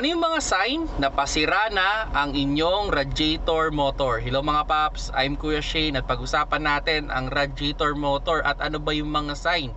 Ano yung mga sign na pasira na ang inyong radiator motor? Hello mga paps, I'm Kuya Shane at pag-usapan natin ang radiator motor at ano ba yung mga sign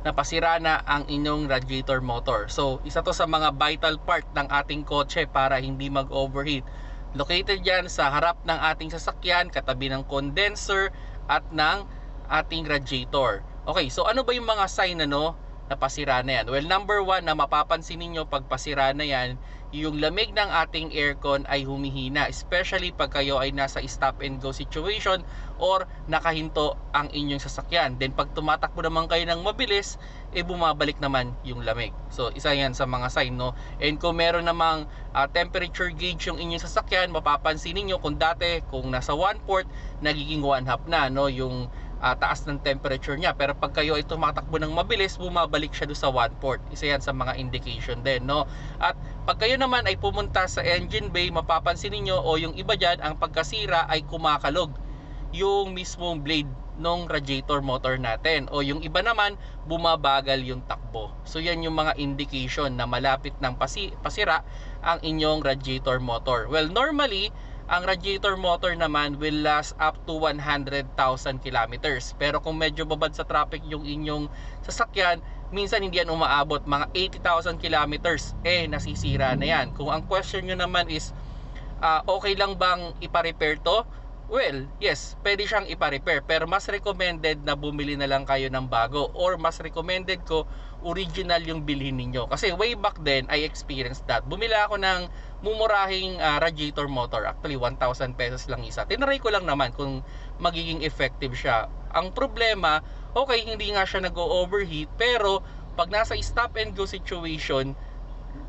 na pasira na ang inyong radiator motor. So, isa to sa mga vital part ng ating kotse para hindi mag-overheat. Located yan sa harap ng ating sasakyan, katabi ng condenser at ng ating radiator. Okay, so ano ba yung mga sign ano na pasira na yan? Well, number one na mapapansin ninyo pag pasira na yan, yung lamig ng ating aircon ay humihina. Especially pag kayo ay nasa stop and go situation or nakahinto ang inyong sasakyan. Then pag tumatakbo naman kayo ng mabilis, eh bumabalik naman yung lamig. So isa yan sa mga sign no. And kung meron namang ah, temperature gauge yung inyong sasakyan, mapapansin niyo kung dati kung nasa 1 port, nagiging 1 half na no yung ah, taas ng temperature niya. Pero pag kayo ay tumatakbo ng mabilis, bumabalik siya doon sa 1 port. Isa yan sa mga indication din no. At pag kayo naman ay pumunta sa engine bay, mapapansin niyo o yung iba diyan ang pagkasira ay kumakalog yung mismong blade ng radiator motor natin o yung iba naman bumabagal yung takbo. So yan yung mga indication na malapit ng pasi pasira ang inyong radiator motor. Well, normally ang radiator motor naman will last up to 100,000 kilometers. Pero kung medyo babad sa traffic yung inyong sasakyan, minsan hindi yan umaabot mga 80,000 kilometers eh nasisira na yan. Kung ang question nyo naman is ah, okay lang bang ipa-repair to? Well, yes, pwede siyang ipa-repair pero mas recommended na bumili na lang kayo ng bago or mas recommended ko original yung bilhin ninyo. Kasi way back then, I experienced that. Bumili ako ng mumurahing ah, radiator motor. Actually, 1,000 pesos lang isa. Tinry ko lang naman kung magiging effective siya. Ang problema, okay, hindi nga siya nag-overheat pero pag nasa stop and go situation,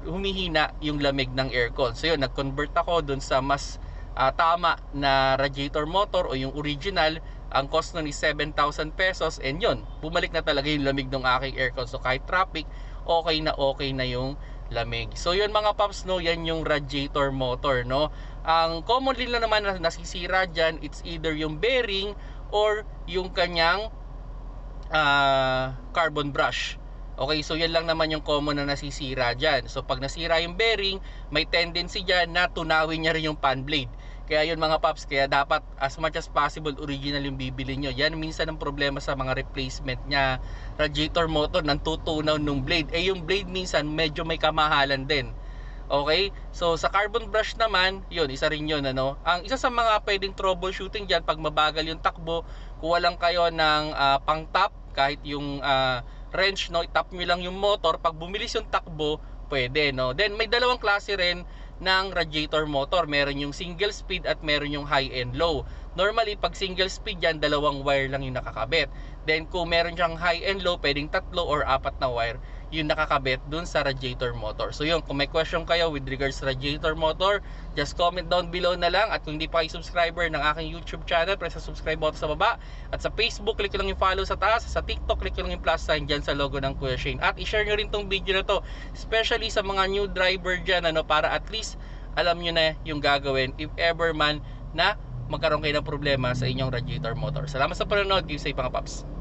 humihina yung lamig ng aircon. So yun, nag-convert ako dun sa mas ah, tama na radiator motor o yung original. Ang cost nun is 7,000 pesos and yun, bumalik na talaga yung lamig ng aking aircon. So kahit traffic, okay na okay na yung lamig. So yun mga paps no, yan yung radiator motor no. Ang commonly na naman na nasisira dyan, it's either yung bearing or yung kanyang ah, carbon brush. Okay, so yan lang naman yung common na nasisira dyan. So pag nasira yung bearing, may tendency dyan na tunawin niya rin yung fan blade. Kaya yun mga paps, kaya dapat as much as possible original yung bibili nyo. Yan minsan ang problema sa mga replacement niya. Radiator motor, nang tutunaw nung blade. Eh yung blade minsan medyo may kamahalan din. Okay? So sa carbon brush naman, yun, isa rin yun ano. Ang isa sa mga pwedeng troubleshooting diyan pag mabagal yung takbo, kuha lang kayo ng ah, pang top kahit yung ah, wrench no, itap nyo lang yung motor pag bumilis yung takbo, pwede no. Then may dalawang klase rin ng radiator motor. Meron yung single speed at meron yung high and low. Normally, pag single speed yan, dalawang wire lang yung nakakabit. Then, kung meron siyang high and low, pwedeng tatlo or apat na wire yung nakakabit dun sa radiator motor. So yun, kung may question kayo with regards sa radiator motor, just comment down below na lang. At kung hindi pa kayo subscriber ng aking YouTube channel, press sa subscribe button sa baba. At sa Facebook, click lang yung follow sa taas. Sa TikTok, click lang yung plus sign dyan sa logo ng Kuya Shane. At i-share nyo rin tong video na to, especially sa mga new driver dyan, ano, para at least alam nyo na yung gagawin if ever man na magkaroon kayo ng problema sa inyong radiator motor. Salamat sa panonood. Keep safe mga paps.